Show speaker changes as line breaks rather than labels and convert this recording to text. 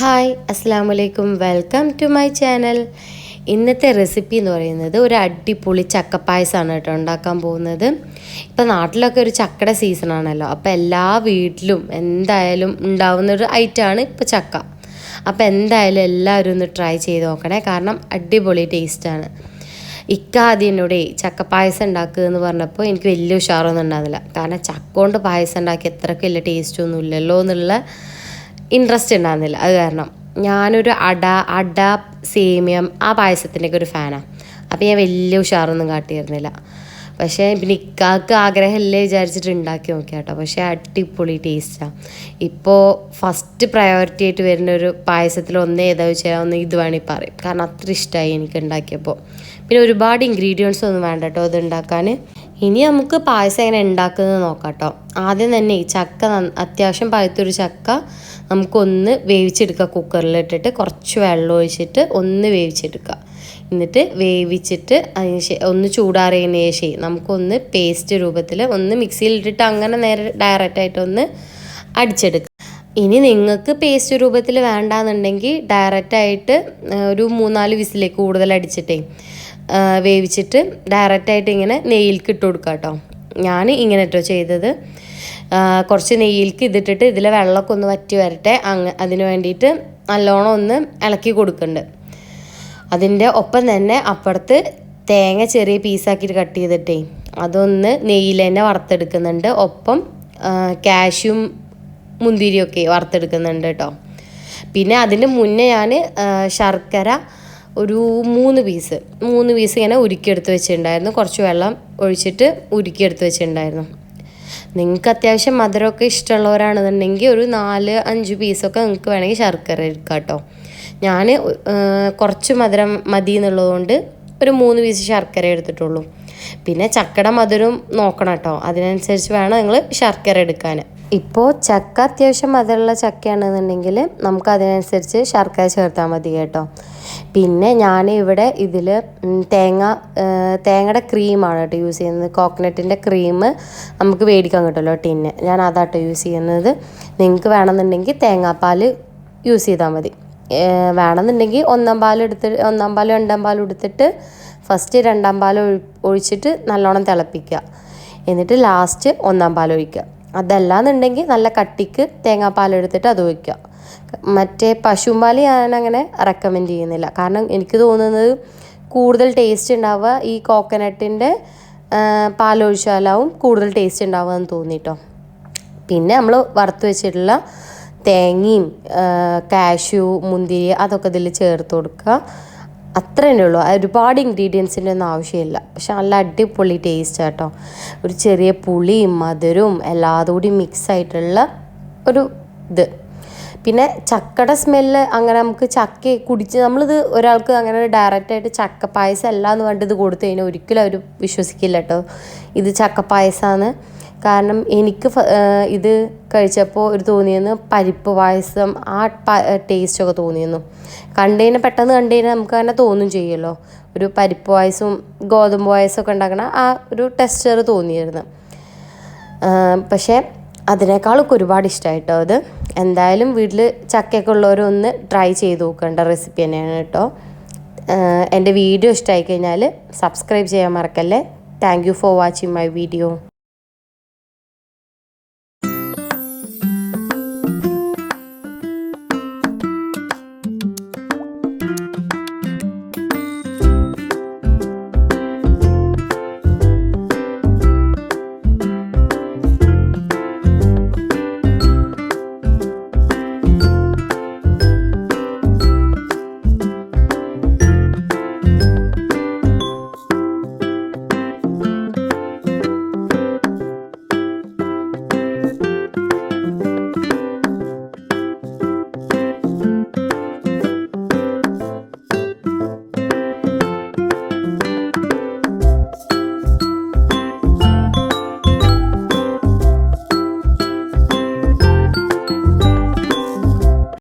Hi അസ്സാം വലൈക്കും welcome to my channel. ഇന്നത്തെ റെസിപ്പി എന്ന് പറയുന്നത് ഒരു അടിപൊളി ചക്കപ്പായസമാണ് കേട്ടോ ഉണ്ടാക്കാൻ പോകുന്നത്. ഇപ്പം നാട്ടിലൊക്കെ ഒരു ചക്കയുടെ സീസണാണല്ലോ അപ്പോൾ എല്ലാ വീട്ടിലും എന്തായാലും ഉണ്ടാവുന്ന ഒരു ഐറ്റമാണ് ഇപ്പോൾ ചക്ക. അപ്പോൾ എന്തായാലും എല്ലാവരും ഒന്ന് ട്രൈ ചെയ്ത് നോക്കണേ. കാരണം അടിപൊളി ടേസ്റ്റാണ് ഇക്കാദ്യം എന്നോട് ചക്ക പായസം ഉണ്ടാക്കുക എന്ന് പറഞ്ഞപ്പോൾ എനിക്ക് വലിയ ഉഷാറൊന്നും ഉണ്ടാകുന്നില്ല കാരണം ചക്ക കൊണ്ട് പായസം ഉണ്ടാക്കി എത്രയ്ക്ക് വലിയ ടേസ്റ്റൊന്നും ഇല്ലല്ലോ എന്നുള്ള ഇൻട്രസ്റ്റ് ഉണ്ടാകുന്നില്ല അത് കാരണം ഞാനൊരു അട അട സേമിയം ആ പായസത്തിന്റെയൊക്കെ ഒരു ഫാനാണ് അപ്പോൾ ഞാൻ വലിയ ഉഷാറൊന്നും കാട്ടിയിരുന്നില്ല. പക്ഷേ പിന്നെ ഇക്കാക്ക് ആഗ്രഹമല്ലേ വിചാരിച്ചിട്ട് ഉണ്ടാക്കി നോക്കിയ കേട്ടോ പക്ഷേ അടിപൊളി ടേസ്റ്റാണ് ഇപ്പോൾ ഫസ്റ്റ് പ്രയോറിറ്റി ആയിട്ട് വരുന്ന ഒരു പായസത്തിൽ ഒന്ന് ഏതാ വെച്ചാൽ ഒന്ന് ഇത് വേണമെങ്കിൽ പറയും. കാരണം അത്ര ഇഷ്ടമായി എനിക്ക് ഉണ്ടാക്കിയപ്പോൾ പിന്നെ ഒരുപാട് ഇൻഗ്രീഡിയൻസ് ഒന്നും വേണ്ട കേട്ടോ അത് ഉണ്ടാക്കാൻ. ഇനി നമുക്ക് പായസം എങ്ങനെ ഉണ്ടാക്കുന്നത് നോക്കാം കേട്ടോ ആദ്യം തന്നെ ഈ ചക്ക അത്യാവശ്യം പഴുത്തൊരു ചക്ക നമുക്കൊന്ന് വേവിച്ചെടുക്കുക. കുക്കറിൽ ഇട്ടിട്ട് കുറച്ച് വെള്ളം ഒഴിച്ചിട്ട് ഒന്ന് വേവിച്ചെടുക്കുക. എന്നിട്ട് വേവിച്ചിട്ട് അതിന് ഒന്ന് ചൂടാറിയതിന് ശേഷം നമുക്കൊന്ന് പേസ്റ്റ് രൂപത്തിൽ ഒന്ന് മിക്സിയിൽ ഇട്ടിട്ട് അങ്ങനെ നേരെ ഡയറക്റ്റായിട്ട് ഒന്ന് അടിച്ചെടുക്കുക. ഇനി നിങ്ങൾക്ക് പേസ്റ്റ് രൂപത്തിൽ വേണ്ടാന്നുണ്ടെങ്കിൽ ഡയറക്റ്റായിട്ട് ഒരു മൂന്നാൽ വിസിലേക്ക് കൂടുതൽ അടിച്ചിട്ടേ വേവിച്ചിട്ട് ഡയറക്റ്റായിട്ട് ഇങ്ങനെ നെയ്യിൽക്ക് ഇട്ട് കൊടുക്കുക കേട്ടോ ഞാൻ ഇങ്ങനെ കേട്ടോ ചെയ്തത്. കുറച്ച് നെയ്യിൽക്ക് ഇതിട്ടിട്ട് ഇതിലെ വെള്ളമൊക്കെ ഒന്ന് വറ്റി വരട്ടെ. അങ്ങ് അതിന് വേണ്ടിയിട്ട് നല്ലോണം ഒന്ന് ഇളക്കി കൊടുക്കുന്നുണ്ട് അതിന്റെ ഒപ്പം തന്നെ അപ്പുറത്ത് തേങ്ങ ചെറിയ പീസാക്കിയിട്ട് കട്ട് ചെയ്തിട്ടേ അതൊന്ന് നെയ്യിൽ തന്നെ വറുത്തെടുക്കുന്നുണ്ട്. ഒപ്പം കാഷ്യും മുന്തിരിയൊക്കെ വറുത്തെടുക്കുന്നുണ്ട് കേട്ടോ പിന്നെ അതിന് മുന്നേ ഞാൻ ശർക്കര ഒരു മൂന്ന് പീസ് മൂന്ന് പീസ് ഇങ്ങനെ ഉരുക്കിയെടുത്ത് വെച്ചിട്ടുണ്ടായിരുന്നു. കുറച്ച് വെള്ളം ഒഴിച്ചിട്ട് ഉരുക്കിയെടുത്ത് വെച്ചിട്ടുണ്ടായിരുന്നു. നിങ്ങൾക്ക് അത്യാവശ്യം മധുരമൊക്കെ ഇഷ്ടമുള്ളവരാണെന്നുണ്ടെങ്കിൽ ഒരു നാല് അഞ്ച് പീസൊക്കെ നിങ്ങൾക്ക് വേണമെങ്കിൽ ശർക്കര എടുക്കാം കേട്ടോ. ഞാൻ കുറച്ച് മധുരം മതി എന്നുള്ളതുകൊണ്ട് ഒരു മൂന്ന് പീസ് ശർക്കര എടുത്തിട്ടുള്ളൂ. പിന്നെ ചക്കട മധുരം നോക്കണം കേട്ടോ. അതിനനുസരിച്ച് വേണം നിങ്ങൾ ശർക്കര എടുക്കാൻ ഇപ്പോൾ ചക്ക അത്യാവശ്യം മധുരമുള്ള ചക്കയാണെന്നുണ്ടെങ്കിൽ നമുക്ക് അതിനനുസരിച്ച് ശർക്കര ചേർത്താൽ മതി കേട്ടോ. പിന്നെ ഞാൻ ഇവിടെ ഇതിൽ തേങ്ങ തേങ്ങയുടെ ക്രീമാണ് കേട്ടോ യൂസ് ചെയ്യുന്നത്. കോക്കനട്ടിന്റെ ക്രീം നമുക്ക് മേടിക്കാൻ കിട്ടുമല്ലോ ടിന്ന് ഞാൻ അതാട്ടോ യൂസ് ചെയ്യുന്നത്. നിങ്ങൾക്ക് വേണമെന്നുണ്ടെങ്കിൽ തേങ്ങാപ്പാൽ യൂസ് ചെയ്താൽ മതി. വേണമെന്നുണ്ടെങ്കിൽ ഒന്നാം പാൽ എടുത്ത് ഒന്നാം പാൽ രണ്ടാം പാൽ എടുത്തിട്ട് ഫസ്റ്റ് രണ്ടാം പാൽ ഒഴിച്ചിട്ട് നല്ലോണം തിളപ്പിക്കുക. എന്നിട്ട് ലാസ്റ്റ് ഒന്നാം പാൽ ഒഴിക്കുക. അതല്ലാന്നുണ്ടെങ്കിൽ നല്ല കട്ടിക്ക് തേങ്ങാപ്പാൽ എടുത്തിട്ട് അത് ഒഴിക്കുക. മറ്റേ പശുമ്പാൽ ഞാൻ അങ്ങനെ റെക്കമെൻഡ് ചെയ്യുന്നില്ല. കാരണം എനിക്ക് തോന്നുന്നത് കൂടുതൽ ടേസ്റ്റ് ഉണ്ടാവുക ഈ കോക്കനട്ടിന്റെ പാലൊഴിച്ചാലാവും കൂടുതൽ ടേസ്റ്റ് ഉണ്ടാവുക എന്ന് തോന്നിട്ടോ. പിന്നെ നമ്മൾ വറുത്ത് വെച്ചിട്ടുള്ള തേങ്ങയും കാഷ്യൂ മുന്തിരി അതൊക്കെ ഇതിൽ ചേർത്ത് കൊടുക്കുക. അത്ര ഉള്ളൂ ഒരുപാട് ഇൻഗ്രീഡിയൻസിന്റെ ഒന്നും ആവശ്യമില്ല. പക്ഷെ നല്ല അടിപൊളി ടേസ്റ്റ് കേട്ടോ ഒരു ചെറിയ പുളിയും മധുരവും എല്ലാതും കൂടി മിക്സ് ആയിട്ടുള്ള ഒരു ഇത്. പിന്നെ ചക്കയുടെ സ്മെല്ല് അങ്ങനെ നമുക്ക് ചക്ക കുടിച്ച് നമ്മളിത് ഒരാൾക്ക് അങ്ങനെ ഡയറക്റ്റായിട്ട് ചക്ക പായസം അല്ല എന്ന് കണ്ടിത് കൊടുത്തു കഴിഞ്ഞാൽ ഒരിക്കലും അവർ വിശ്വസിക്കില്ല കേട്ടോ ഇത് ചക്ക പായസമാണ് കാരണം എനിക്ക് ഇത് കഴിച്ചപ്പോൾ ഒരു തോന്നിയെന്ന് പരിപ്പ് പായസം ആ ടേസ്റ്റൊക്കെ തോന്നിയെന്നു. കണ്ടതിന് പെട്ടെന്ന് കണ്ടതിന് നമുക്ക് തന്നെ തോന്നും ചെയ്യുമല്ലോ ഒരു പരിപ്പ് പായസവും ഗോതമ്പ് പായസമൊക്കെ ഉണ്ടാക്കണ ആ ഒരു ടെക്സ്ചർ തോന്നിയിരുന്നു പക്ഷേ അതിനേക്കാളൊക്കെ ഒരുപാട് ഇഷ്ടമായിട്ടോ അത്. എന്തായാലും വീട്ടിൽ ചക്കയൊക്കെ ഉള്ളവരൊന്ന് ട്രൈ ചെയ്ത് നോക്കേണ്ട റെസിപ്പി തന്നെയാണ് കേട്ടോ. എന്റെ വീഡിയോ ഇഷ്ടമായി കഴിഞ്ഞാൽ സബ്സ്ക്രൈബ് ചെയ്യാൻ മറക്കല്ലേ. Thank you for watching my video